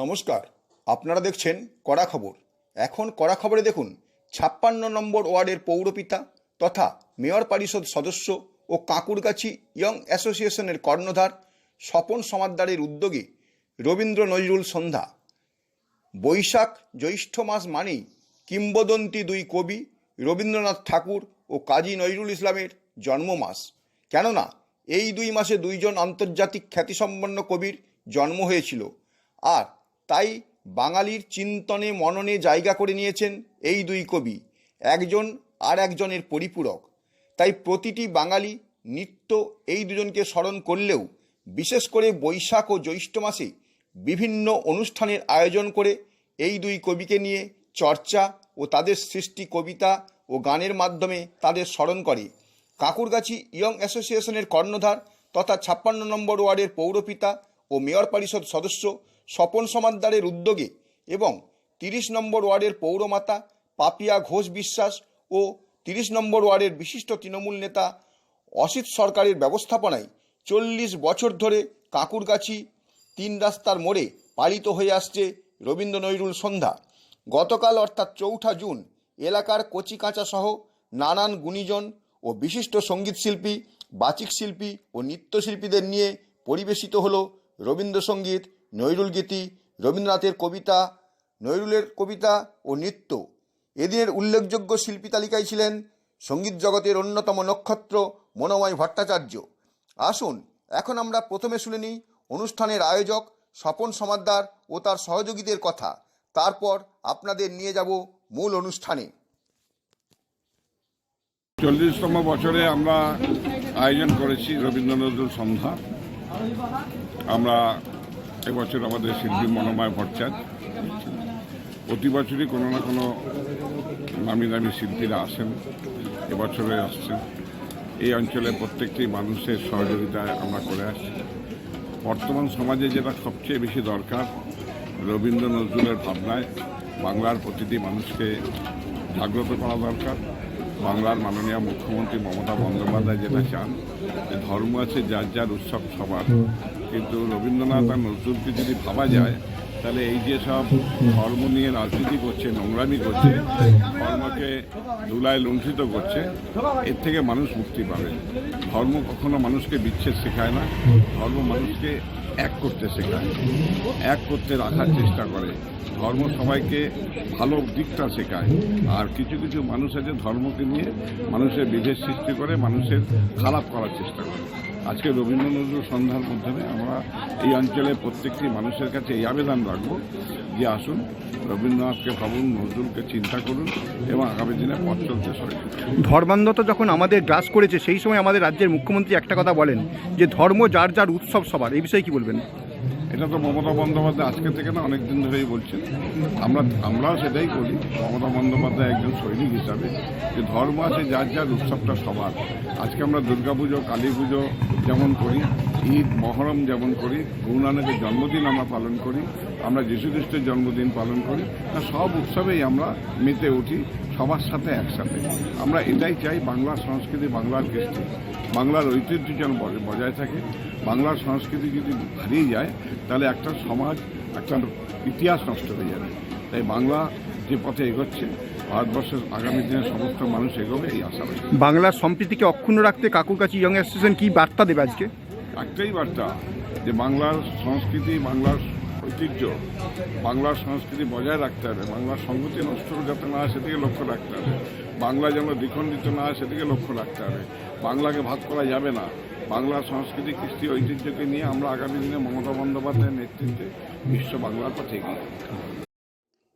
নমস্কার। আপনারা দেখছেন কড়া খবর। এখন কড়া খবরে দেখুন, ছাপ্পান্ন নম্বর ওয়ার্ডের পৌরপিতা তথা মেয়র পরিষদ সদস্য ও কাঁকুরগাছি ইয়ং অ্যাসোসিয়েশনের কর্ণধার স্বপন সমাদ্দারের উদ্যোগে রবীন্দ্র নজরুল সন্ধ্যা। বৈশাখ জ্যৈষ্ঠ মাস মানেই কিংবদন্তি দুই কবি রবীন্দ্রনাথ ঠাকুর ও কাজী নজরুল ইসলামের জন্মমাস। কেননা, এই দুই মাসে দুইজন আন্তর্জাতিক খ্যাতিসম্পন্ন কবির জন্ম হয়েছিল। আর তাই বাঙালির চিন্তনে মননে জায়গা করে নিয়েছেন এই দুই কবি, একজন আর একজনের পরিপূরক। তাই প্রতিটি বাঙালি নিত্য এই দুজনকে স্মরণ করলেও, বিশেষ করে বৈশাখ ও জ্যৈষ্ঠ মাসে বিভিন্ন অনুষ্ঠানের আয়োজন করে এই দুই কবিকে নিয়ে চর্চা ও তাদের সৃষ্টি কবিতা ও গানের মাধ্যমে তাদের স্মরণ করে। কাকুরগাছি ইয়ং অ্যাসোসিয়েশনের কর্ণধার তথা ছাপ্পান্ন নম্বর ওয়ার্ডের পৌরপিতা ও মেয়র পরিষদ সদস্য স্বপন সমাদ্দারের উদ্যোগে এবং তিরিশ নম্বর ওয়ার্ডের পৌরমাতা পাপিয়া ঘোষ বিশ্বাস ও তিরিশ নম্বর ওয়ার্ডের বিশিষ্ট তৃণমূল নেতা অসিত সরকারের ব্যবস্থাপনায় চল্লিশ বছর ধরে কাকুরগাছি তিন রাস্তার মোড়ে পালিত হয়ে আসছে রবীন্দ্র নজরুল সন্ধ্যা। গতকাল অর্থাৎ চৌঠা জুন এলাকার কচিকাঁচা সহ নানান গুণীজন ও বিশিষ্ট সঙ্গীতশিল্পী বাচিক শিল্পী ও নৃত্যশিল্পীদের নিয়ে পরিবেশিত হল রবীন্দ্রসঙ্গীত নজরুল গীতি, রবীন্দ্রনাথের কবিতা নজরুলের কবিতা ও নৃত্য। এদিনের উল্লেখযোগ্য শিল্পী তালিকায় ছিলেন সংগীত জগতের অন্যতম নক্ষত্র মনোময় ভট্টাচার্য। আসুন, এখন আমরা প্রথমে শুনে নিই অনুষ্ঠানের আয়োজক স্বপন সমাদ্দার ও তার সহযোগীদের কথা। তারপর আপনাদের নিয়ে যাব মূল অনুষ্ঠানে। চল্লিশতম বছরে আমরা আয়োজন করেছি রবীন্দ্র নজরুল সন্ধ্যা। আমরা এবছর আমাদের শিল্পী মনোময় ভট্টাচার্য। প্রতি বছরই কোনো না কোনো নামি দামি শিল্পীরা আসেন, এবছরে আসছেন। এই অঞ্চলে প্রত্যেকটি মানুষের সহযোগিতায় আমরা করে আসছি। বর্তমান সমাজে যেটা সবচেয়ে বেশি দরকার, রবীন্দ্র নজরুলের ভাবনায় বাংলার প্রতিটি মানুষকে জাগ্রত করা দরকার। বাংলার মাননীয় মুখ্যমন্ত্রী মমতা বন্দ্যোপাধ্যায় যেটা চান, যে ধর্ম আছে, যার যার উৎসব সবার। কিন্তু রবীন্দ্রনাথ আর নজরুলকে যদি ভাবা যায় তাহলে এই যে সব ধর্ম নিয়ে রাজনীতি করছে নোংরামি করছে ধর্মকে ধুলায় লুণ্ঠিত করছে এর থেকে মানুষ মুক্তি পাবে। ধর্ম কখনো মানুষকে বিচ্ছেদ শেখায় না ধর্ম মানুষকে এক করতে শেখায় এক করতে রাখার চেষ্টা করে। ধর্ম সবাইকে ভালো দিকটা শেখায়। আর কিছু কিছু মানুষ আছে ধর্মকে নিয়ে মানুষের বিভেদ সৃষ্টি করে মানুষের খারাপ করার চেষ্টা করে। আজকে রবীন্দ্র নজরুল সন্ধ্যার মাধ্যমে আমরা এই অঞ্চলে প্রত্যেকটি মানুষের কাছে এই আবেদন রাখব যে আসুন, রবীন্দ্রনাথকে ভাবুন, নজরুলকে চিন্তা করুন এবং আগামী দিনে পথ চলতে। ধর্মান্ধতা যখন আমাদের গ্রাস করেছে, সেই সময় আমাদের রাজ্যের মুখ্যমন্ত্রী একটা কথা বলেন যে ধর্ম যার যার উৎসব সবার এই বিষয়ে কি বলবেন এটা তো মমতা বন্দ্যোপাধ্যায় আজকে থেকে না অনেক দিন ধরেই বলছেন। আমরা আমরাও সেটাই করি। মমতা বন্দ্যোপাধ্যায় একজন সৈনিক হিসাবে। যে ধর্ম আছে, যার যার উৎসবটা সবার। আজকে আমরা দুর্গাপুজো কালী পুজো যেমন করি ঈদ, মহরম যেমন করি গুরু নানকের জন্মদিন আমরা পালন করি, আমরা যীশু খ্রিস্টের জন্মদিন পালন করি, তা সব উৎসবেই আমরা মেতে উঠি, সবার সাথে একসাথে। আমরা এটাই চাই বাংলার সংস্কৃতি, বাংলার কৃষ্টি, বাংলার ঐতিহ্য যেন বজায়- থাকে। বাংলার সংস্কৃতি যদি হারিয়ে যায়, তাহলে একটা সমাজ, একটা ইতিহাস নষ্ট হয়ে যাবে। তাই বাংলা যে পথে এগোচ্ছে, ভারতবর্ষের আগামী দিনে সমস্ত মানুষ এগোবে, এই আশা বাংলার সম্প্রীতিকে অক্ষুণ্ণ রাখতে কাকুরকাছি ইয়ং অ্যাসোসিয়েশন কী বার্তা দেবে আজকে? একটাই বার্তা যে বাংলার সংস্কৃতি, বাংলার ঐতিহ্য, বাংলার সংস্কৃতি বজায় রাখতে হবে। বাংলার সংগতি নষ্ট যাতে না হয়, সেদিকে লক্ষ্য রাখতে হবে। বাংলা যেন দ্বিখণ্ডিত না হয়, সেদিকে লক্ষ্য রাখতে হবে। বাংলাকে ভাগ করা যাবে না। বাংলার সংস্কৃতি, কৃষ্টি, ঐতিহ্যকে নিয়ে আমরা আগামী দিনে মমতা বন্দ্যোপাধ্যায়ের নেতৃত্বে বিশ্ব বাংলার পথে এগিয়ে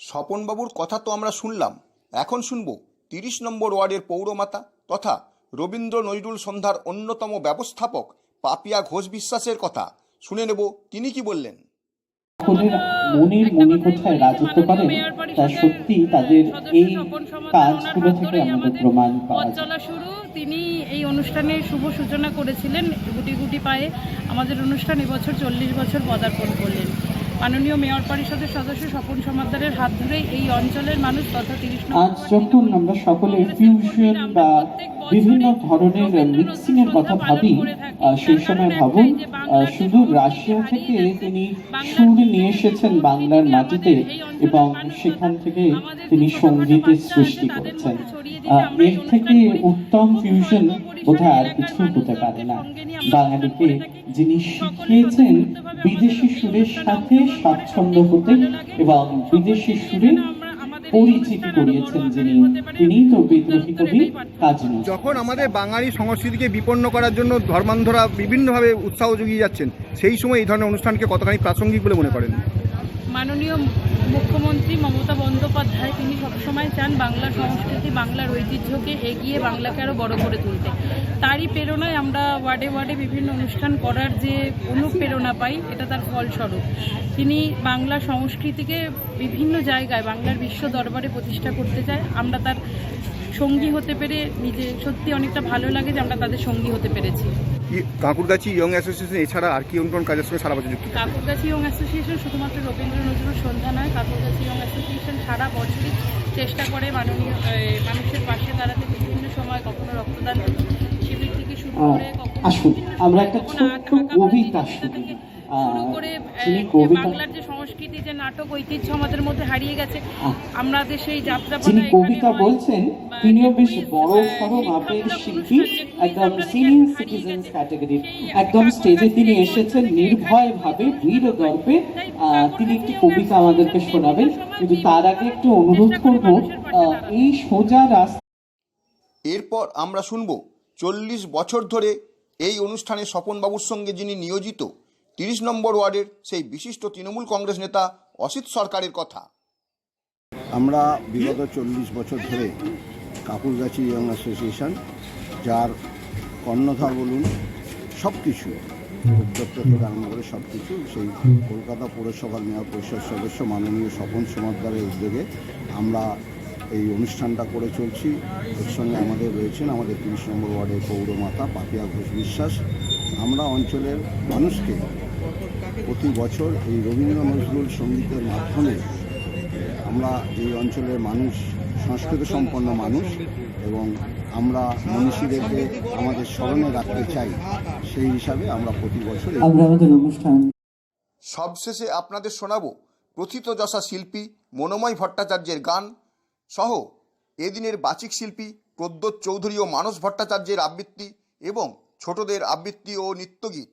স্বপনবাবুর কথা তো আমরা শুনলাম। এখন শুনব তিরিশ নম্বর ওয়ার্ডের পৌরমাতা তথা রবীন্দ্র নজরুল সন্ধ্যার অন্যতম ব্যবস্থাপক পাপিয়া ঘোষ বিশ্বাসের কথা। শুনে নেব তিনি কি বললেন। সকলের মনের মনে কোথায় রাজত্ব করেন? তা সত্যি তাদের এই কাজগুলো থেকে আমাদের প্রমাণ পাওয়া যায়। চলা শুরু তিনি এই অনুষ্ঠানের শুভ সূচনা করেছিলেন গুটি গুটি পায়ে। আমাদের অনুষ্ঠান এবছর চল্লিশ বছর পদার্পণ করলেন। মাননীয় মেয়র পরিষদের সদস্য স্বপন সমাদ্দারের হাত ধরেই এই অঞ্চলের মানুষ তথা তিরিশ আজ যখন আমরা সকলে ফিউশন বা বিভিন্ন ধরনের মিক্সিং এর কথা ভাবি সেই সময় ভাবুন শুধু রাশিয়া থেকে তিনি সুর নিয়ে এসেছেন বাংলার মাটিতে এবং সেখান থেকে তিনি সঙ্গীতের সৃষ্টি করেছেন। এর থেকে উত্তম ফিউশন বোধহয় আর কিছু হতে পারে না। বাঙালিকে যিনি শিখিয়েছেন, বিদেশি সুরের সাথে স্বাচ্ছন্দ্য হতে এবং বিদেশি সুরে পরিচিতি করিয়েছেন যিনি তিনি তো বিদ্রোহী কবি কাজী যখন আমাদের বাঙালি সংস্কৃতিকে বিপন্ন করার জন্য ধর্মান্ধরা বিভিন্নভাবে উৎসাহ জুগিয়ে যাচ্ছেন সেই সময় এই ধরনের অনুষ্ঠানকে কতখানি প্রাসঙ্গিক বলে মনে করেন? মাননীয় মুখ্যমন্ত্রী মমতা বন্দ্যোপাধ্যায়, তিনি সবসময় চান বাংলা সংস্কৃতি, বাংলার ঐতিহ্যকে এগিয়ে বাংলাকে আরও বড় করে তুলতে। তারই প্রেরণায় আমরা ওয়ার্ডে ওয়ার্ডে বিভিন্ন অনুষ্ঠান করার যে অনুপ্রেরণা পাই, এটা তার ফলস্বরূপ। তিনি বাংলা সংস্কৃতিকে বিভিন্ন জায়গায়, বাংলার বিশ্ব দরবারে প্রতিষ্ঠা করতে চায়। আমরা তার সঙ্গী হতে পেরে নিজে সত্যি অনেকটা ভালো লাগে যে আমরা তাদের সঙ্গী হতে পেরেছি। কাঁকুরগাছি ইয়ং অ্যাসোসিয়েশন এছাড়া আর কি অন্য কোন কাজের সঙ্গে সারা বছর যুক্ত? কাকুরগাছি ইয়ং অ্যাসোসিয়েশন শুধুমাত্র রবীন্দ্র নজরুল সন্ধ্যা নয় কাঁকুরগাছি ইয়ং অ্যাসোসিয়েশন সারা বছরই চেষ্টা করে মাননীয় মানুষের পাশে দাঁড়াতে বিভিন্ন সময় কখনো রক্তদান শিবির থেকে শুরু করে কখনো আসুন আমরা একটা ছোট্ট কবিতা শুনি শুরু করে বাংলার যে সংস্কৃতি যে নাটক ঐতিহ্য আমাদের মধ্যে হারিয়ে গেছে আহ, আমাদের সেই যাত্রা যিনি কবিতা বলছেন তিনিও বেশ বড় সড়ো মাপের শিল্পী একদম সিনিয়র সিটিজেন ক্যাটাগরির একদম স্টেজে তিনি এসেছেন নির্ভয় ভাবে বীর গর্বে আহ, তিনি একটি কবিতা আমাদেরকে শোনাবেন। কিন্তু তার আগে একটু অনুরোধ করব আহ, এই সোজা রাস্তা এরপর আমরা শুনব চল্লিশ বছর ধরে এই অনুষ্ঠানে স্বপনবাবুর সঙ্গে যিনি নিয়োজিত তিরিশ নম্বর ওয়ার্ডের সেই বিশিষ্ট তৃণমূল কংগ্রেস নেতা অসিত সরকারের কথা। আমরা বিগত চল্লিশ বছর ধরে কাকুরগাছি ইয়ং অ্যাসোসিয়েশন, যার কর্ণধার বলুন সব কিছু উদ্যোক্তা থেকে আরম্ভ করে সব কিছু সেই কলকাতা পৌরসভার মেয়র পরিষদ সদস্য মাননীয় স্বপন সমাদ্দারের উদ্যোগে আমরা এই অনুষ্ঠানটা করে চলছি। এর সঙ্গে আমাদের রয়েছেন আমাদের তিরিশ নম্বর ওয়ার্ডের পৌরমাতা পাপিয়া ঘোষ বিশ্বাস। আমরা অঞ্চলের মানুষকে প্রতি বছর এই রবীন্দ্র নজরুল সঙ্গীতের মাধ্যমে আমরা এই অঞ্চলের মানুষ সংস্কৃত সম্পন্ন মানুষ এবং আমরা মনীষীদেরকে আমাদের স্মরণে রাখতে চাই সেই হিসাবে আমরা প্রতি বছর এই আমরা আমাদের অনুষ্ঠান সবশেষে আপনাদের শোনাবো প্রথিতযশা শিল্পী মনোময় ভট্টাচার্যের গান সহ এদিনের বাচিক শিল্পী প্রদ্যোৎ চৌধুরী ও মানস ভট্টাচার্যের আবৃত্তি এবং ছোটদের আবৃত্তি ও নৃত্যগীত।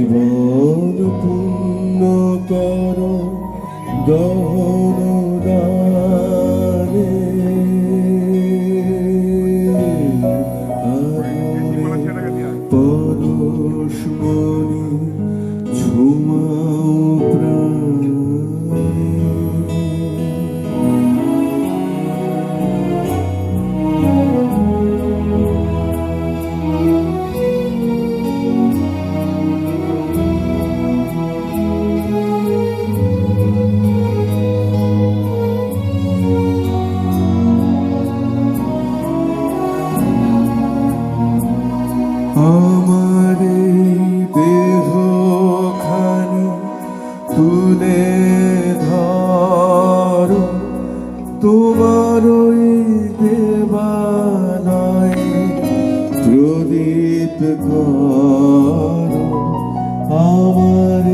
করো আমার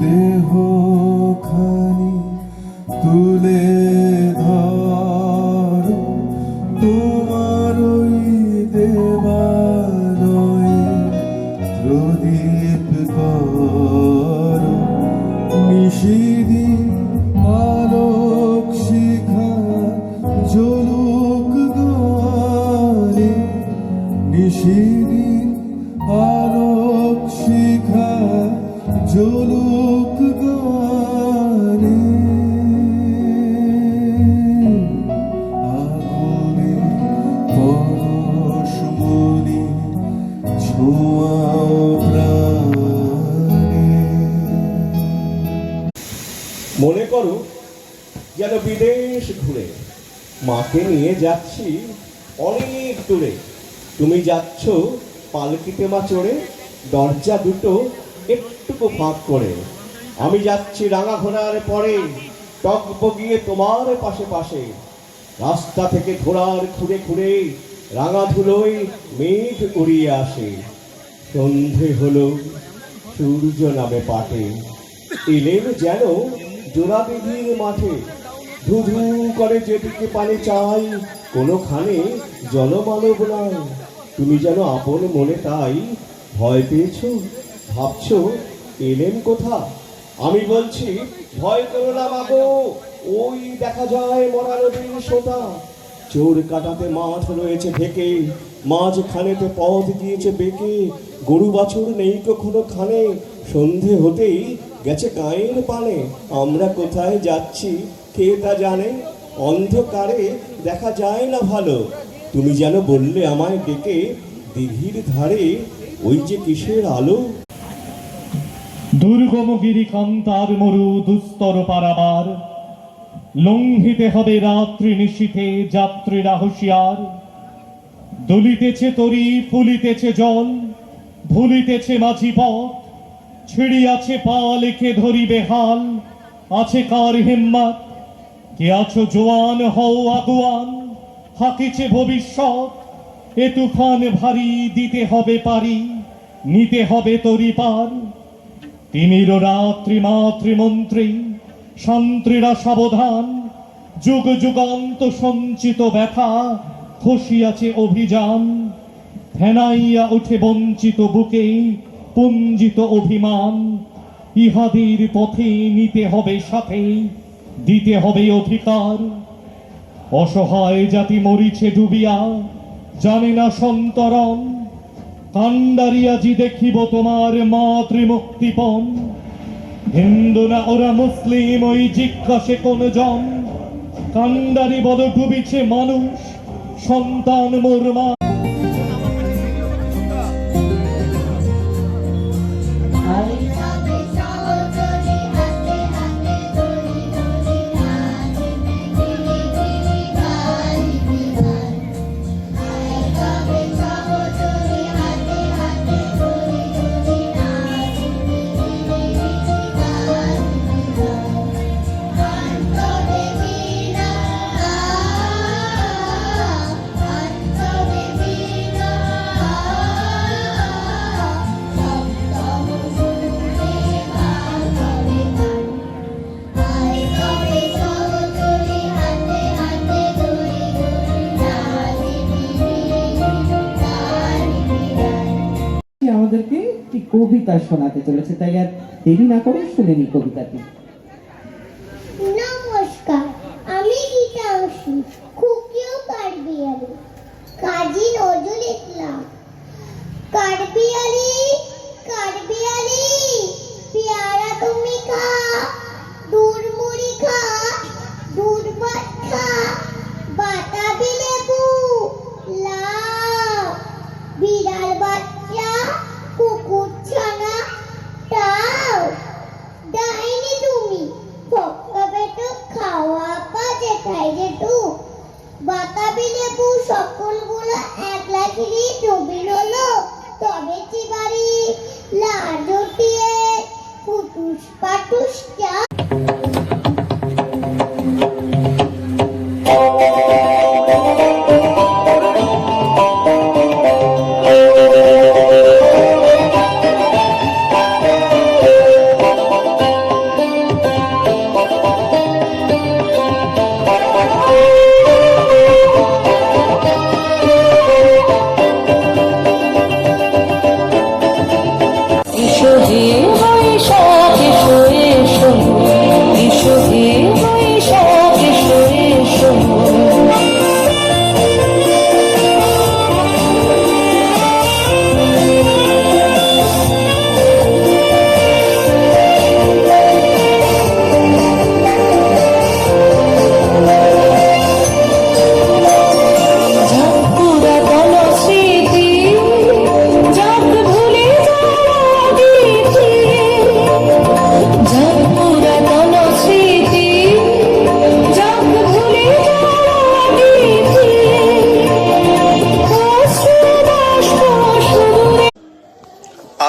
দেহ খানি তুলে পরশ ছোঁয়াও মনে করো যেন বিদেশ ঘুরে মাকে নিয়ে যাচ্ছি অনেক দূরে। তুমি যাচ্ছ পালকিতে মা চড়ে দরজা দুটো একটুকু ফাঁক করে। আমি যাচ্ছি রাঙা ঘোড়ার পরে, টক বগিয়ে তোমার পাশে পাশে। রাস্তা থেকে ঘোড়ার খুঁড়ে খুঁড়ে রাঙা ধুলোয় মেঘ উড়িয়ে আসে। সন্ধে হলো, সূর্য নামে পাটে। এলেন যেন জোড়া দিঘির মাঠে। ধু ধু করে যেদিকে পানি চাই, কোনোখানে জলমানব নাই। তুমি যেন আপন মনে তাই ভয় পেয়েছ? ভাবছ এলেন কোথা? আমি বলছি, ভয় করো না বাবু, ওই দেখা যায় মরা নদীর সোতা। চোর কাটাতে মাঠ রয়েছে ঢেকে মাঝখানেতে পথ গিয়েছে বেঁকে। গরু বাছুর নেই কখনো খানে, সন্ধে হতেই গেছে গায়ের পানে। আমরা কোথায় যাচ্ছি, কে তা জানে? অন্ধকারে দেখা যায় না ভালো। তুমি যেন বললে আমায় ডেকে দিঘির ধারে, ওই যে কিসের আলো? দুর্গম গিরিকান্তার মরু দুস্তর পারাবার। লঙ্ঘিতে হবে রাত্রি নিশীথে যাত্রীরা হুঁশিয়ার দুলিতেছে তরি, ফুলিতেছে জল, ভুলিতেছে মাঝি পথ। ছিড়িয়াছে পা লেখে ধরিবে হাল। আছে কার হিম্মত? কে আছো জোয়ান, হও আগুয়ান? হাকিছে ভবিষ্যৎ। এ তুফান ভারী, দিতে হবে পারি, নিতে হবে তরি পার। তিমির রাত্রি মাতৃমন্ত্রী শান্ত্রীরা সাবধান, যুগ যুগান্ত সঞ্চিত ব্যথা খসিয়াছে অভিযান। ফেনাইয়া উঠে বঞ্চিত বুকে পুঞ্জিত অভিমান। ইহাদের পথে নিতে হবে সাথে, দিতে হবে অধিকার। অসহায় জাতি মরিছে ডুবিয়া, জানে না সন্তরণ। কান্ডারিয়াজি দেখিব তোমার মাতৃমুক্তিপণ। হিন্দু না ওরা মুসলিম, ওই জিজ্ঞাসে কোন জন? কান্ডারি বদ ডুবিছে মানুষ, সন্তান মোর মা আমাদেরকে একটি কবিতা শোনাতে চলেছে, তাই আর দেরি না করে শুনে নি কবিতাটি। নমস্কার, আমি গীতাংশী খুকিও কাজী ইসলাম। তুমি দুধ মুড়ি খা খা, বাতাবি লেবু লাউ বিড়াল বাচ্চা